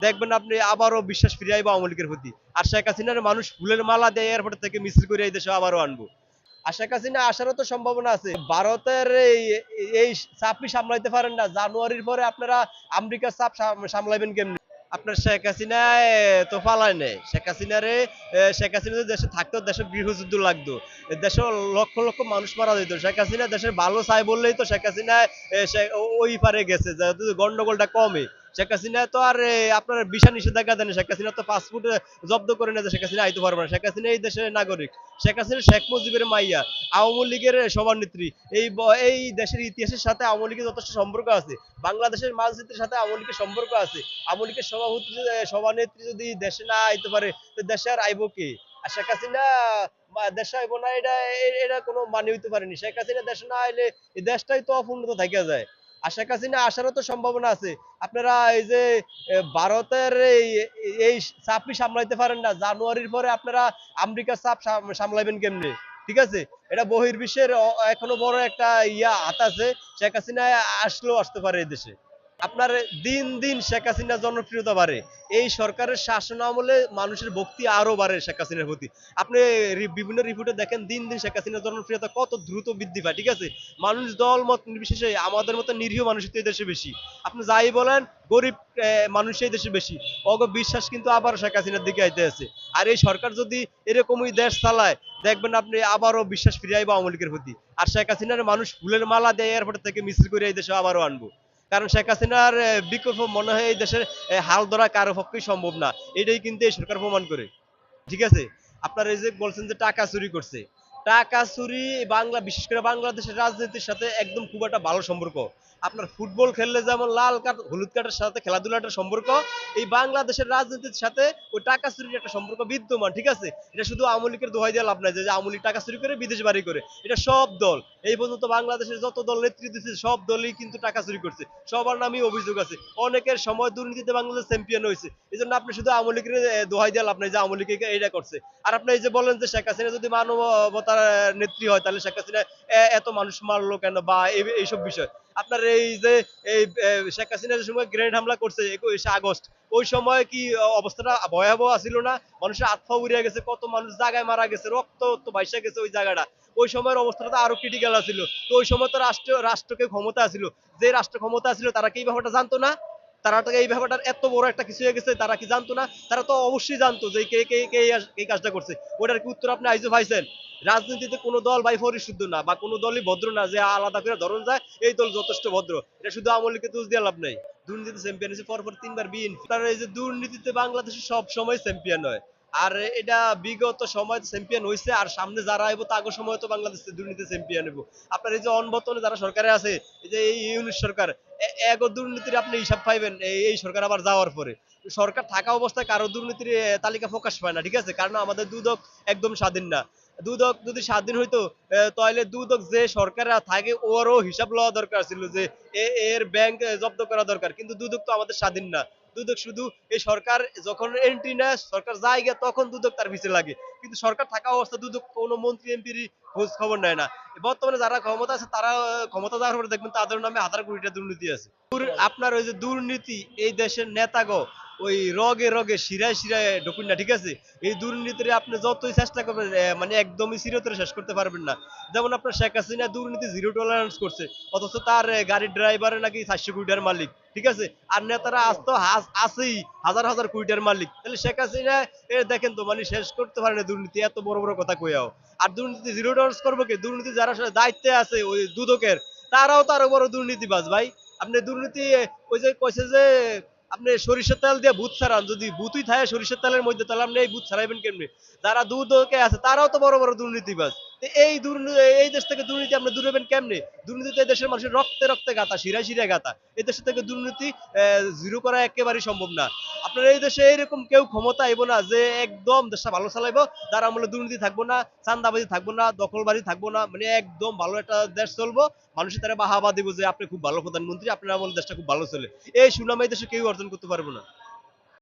দেখবেন আপনি আবারও বিশ্বাস ফিরে আইবো আওয়ামী লীগের প্রতি। আর শেখ হাসিনার মানুষ ফুলের মালা দিয়ে এয়ারপোর্ট থেকে মিছিল করে এই দেশে আবারও আনব। আর শেখ হাসিনা আসারও তো সম্ভাবনা আছে। ভারতের এই এই চাপই সামলাইতে পারেন না। জানুয়ারির পরে আপনারা আমেরিকার চাপ সাম- সামলাইবেন কেমনি? আপনার শেখ হাসিনা তো পালায় নেই। শেখ হাসিনারে শেখ হাসিনা দেশে থাকতো, দেশে গৃহযুদ্ধ লাগতো। দেশে লক্ষ লক্ষ মানুষ মারা যেত। শেখ হাসিনা দেশের ভালো চাই বললেই তো শেখ হাসিনা ওই পারে গেছে। যেহেতু গন্ডগোলটা কমে। শেখ হাসিনা তো আর আপনার বিশা নিষেধাজ্ঞা দেন শেখ হাসিনা তো পাসপোর্ট জব্দ করে না যে শেখ হাসিনা আইতে পারবে না। শেখ হাসিনা এই দেশের নাগরিক। শেখ হাসিনা শেখ মুজিবের মাইয়া, আওয়ামী লীগের সভানেত্রী। এই এই দেশের ইতিহাসের সাথে আওয়ামী লীগের যথেষ্ট সম্পর্ক আছে। বাংলাদেশের মানচিত্রের সাথে আওয়ামী লীগের সম্পর্ক আছে। আওয়ামী লীগের সভাপতি সভানেত্রী যদি দেশে না আইতে পারে, তো দেশে আর আইব কে? আর শেখ হাসিনা দেশে আইব না, এটা এটা কোনো মানে হইতে পারেনি। শেখ হাসিনা দেশে না আইলে এই দেশটাই তো অপূর্ণত থাকা যায়। আর কাছি হাসিনা আসারও তো সম্ভাবনা আছে। আপনারা এই যে ভারতের এই এই চাপই সামলাইতে পারেন না, জানুয়ারির পরে আপনারা আমেরিকার চাপ সামলাবেন কেমনে? ঠিক আছে? এটা বহির্বিশ্বের, এখনও বড় একটা ইয়া হাত আছে, শেখ হাসিনা আসলেও আসতে পারে এই দেশে। আপনার দিন দিন শেখ হাসিনার জনপ্রিয়তা বাড়ে। এই সরকারের শাসন আমলে মানুষের ভক্তি আরও বাড়ে শেখ হাসিনার প্রতি। আপনি বিভিন্ন রিপোর্টে দেখেন, দিন দিন শেখ হাসিনার জনপ্রিয়তা কত দ্রুত বৃদ্ধি পায়, ঠিক আছে? মানুষ দল, মত নির্বিশেষে আমাদের মতো নিরীহ মানুষ তো দেশে বেশি। আপনি যাই বলেন, গরিব মানুষ এই দেশে বেশি। অগ বিশ্বাস কিন্তু আবার শেখ হাসিনার দিকে আইতে আছে। আর এই সরকার যদি এরকমই দেশ চালায়, দেখবেন আপনি আবারও বিশ্বাস ফিরে আইবো আওয়ামী লীগের প্রতি। আর শেখ হাসিনার মানুষ ফুলের মালা দিয়ে এয়ারপোর্ট থেকে মিছিল করে এই দেশে আবারও আনব। কারণ শেখ হাসিনার বিকল্প মনে হয় এই দেশের হাল ধরা কারও পক্ষেই সম্ভব না। এটাই কিন্তু এই সরকার প্রমাণ করে। ঠিক আছে? আপনারা এই যে বলছেন যে টাকা চুরি করছে। টাকা চুরি বাংলা, বিশেষ করে বাংলাদেশের রাজনীতির সাথে একদম খুব একটা ভালো সম্পর্ক। আপনার ফুটবল খেললে যেমন লাল কার্ড, হলুদ কার্ডের সাথে খেলাধুলাটার সম্পর্ক, এই বাংলাদেশের রাজনীতির সাথে ওই টাকা চুরির একটা সম্পর্ক বিদ্যমান, ঠিক আছে? এটা শুধু আওয়ামী লীগের দোহাই দিয়ে লাভ নাই যে আওয়ামী লীগ টাকা চুরি করে বিদেশ বাড়ি করে। এটা সব দল। এই পর্যন্ত বাংলাদেশের যত দল নেতৃত্ব দিচ্ছে সব দলই কিন্তু টাকা চুরি করছে। সবার নামই অভিযোগ আছে। অনেকের সময় দুর্নীতিতে বাংলাদেশ চ্যাম্পিয়ন হয়েছে। এই জন্য আপনি শুধু আওয়ামী লীগের দোহাই দিয়ে লাভ নাই যে আওয়ামী লীগ এইটা করছে। আর আপনি এই যে বলেন যে শেখ হাসিনা যদি মানবতার নেত্রী হয়, তাহলে শেখ হাসিনা এত মানুষ মারলো কেন? বা এইসব বিষয়। আপনার এই যে, এই শেখ হাসিনা যে সময় গ্রেনেড হামলা করছে, একুশে আগস্ট, ওই সময় কি অবস্থাটা ভয়াবহ ছিল না? মানুষের আত্মা উড়িয়ে গেছে, কত মানুষ জায়গায় মারা গেছে, রক্ত তো বাইসা গেছে ওই জায়গাটা। ওই সময়ের অবস্থাটা তো আরও ক্রিটিক্যাল ছিল তো ওই সময় তো রাষ্ট্র, রাষ্ট্রকে ক্ষমতা ছিল যে রাষ্ট্র ক্ষমতা ছিল তারা কি এই ব্যাপারটা জানতো না? তারা তো এই ব্যাপারটা এত বড় একটা কিছু হয়ে গেছে, তারা কি জানতো না? তারা তো অবশ্যই জানতো যে কে কে কে এই কাজটা করছে। ওটার কি উত্তর আপনি আইজো পাইছেন? রাজনীতিতে কোনো দল ভাই পরিশুদ্ধ না বা কোনো দলই ভদ্র না যে আলাদা করে ধরন যায়, এই দল যথেষ্ট ভদ্র। এটা শুধু আওয়ামী লীগকে দোষ দিয়ে লাভ নাই। দুর্নীতি চ্যাম্পিয়ন হয়েছে, পরপর তিনবার বিএনপি। তার এই যে দুর্নীতিতে বাংলাদেশে সব সময় চ্যাম্পিয়ন হয়। আর এটা বিগত সময় চ্যাম্পিয়ন হয়েছে আর সামনে যারা আইব, তাগো সময় তো বাংলাদেশ দুর্নীতি চ্যাম্পিয়ন হইব। আপনার এই যে অনবর্তনে যারা সরকারে আছে, এই যে এই ইউনিট সরকার এক দুর্নীতির আপনি হিসাব পাইবেন, এই সরকার আবার যাওয়ার পরে। সরকার থাকা অবস্থায় কারও দুর্নীতির তালিকা প্রকাশ পায় না, ঠিক আছে? কারণ আমাদের দুদক একদম স্বাধীন না। দুদক যদি স্বাধীন হইতো তাহলে দুদক যে সরকারে থাকে, ওরও হিসাব লওয়া দরকার ছিল যে এর ব্যাংক জব্দ করা দরকার। কিন্তু দুদক তো আমাদের স্বাধীন না। দুদক শুধু এই সরকার যখন এন্ট্রি নেয়, সরকার জায়গা তখন দুদক তার পিছিয়ে লাগে। কিন্তু সরকার থাকা অবস্থা দুদক কোনো মন্ত্রী এমপির খোঁজ খবর নেয় না। বর্তমানে যারা ক্ষমতা আছে, তারা ক্ষমতা যাওয়ার পরে দেখবেন তাদের নামে হাজার কোটিটা দুর্নীতি আছে। আপনার ওই যে দুর্নীতি, এই দেশের নেতাগো ওই রগে রগে শিরায় শিরায় ঢুকুন না, ঠিক আছে? এই দুর্নীতির আপনি যতই চেষ্টা করবেন মানে একদমই চিরতরে শেষ করতে পারবেন না। যেমন আপনার শেখ হাসিনা দুর্নীতি জিরো টলারেন্স করছে, অথচ তার গাড়ির ড্রাইভারে নাকি চারশো কোটিটার মালিক, ঠিক আছে? আর নেতারা আজ তো আছেই, হাজার হাজার কোটিটার মালিক। তাহলে শেখ হাসিনা দেখেন তো মানে শেষ করতে পারে না দুর্নীতি, এত বড় বড় কথা কইয়াও আর দুর্নীতি জিরো টলারেন্স করব কি? দুর্নীতি যারা দায়িত্বে আছে, ওই দুদকের, তারাও তো আরও বড় দুর্নীতিবাজ ভাই। আপনি দুর্নীতি, ওই যে কইছে যে আপনি সরিষার তেল দিয়ে ভূত ছাড়ান, যদি ভূতই থাকে সরিষার তেলের মধ্যে, তাহলে আপনি এই ভূত ছাড়াইবেন কেমনি? যারা দূর দূরকে আছে, তারাও তো বড় বড় দুর্নীতিবাজ। এই দুর্নীতি এই দেশ থেকে দুর্নীতি আপনি দূর হবেন কেমনি? দুর্নীতি তো এই দেশের মানুষের রক্তে রক্তে গাতা শিরায় শিরায় গাতা এই দেশ থেকে দুর্নীতি জিরো করা একেবারেই সম্ভব না। আপনার এই দেশে এরকম কেউ ক্ষমতা আইব না যে একদম দেশটা ভালো চালাইবো তার আমলে দুর্নীতি থাকব না চান্দাবাজি থাকব না, দখলবাজি থাকব না মানে একদম ভালো একটা দেশ চলবো। মানুষের তারা বাহাবা দিব যে আপনি খুব ভালো প্রধানমন্ত্রী, আপনার আমলে দেশটা খুব ভালো চলে। এই সুনাম এই দেশে কেউ অর্জন করতে পারব না।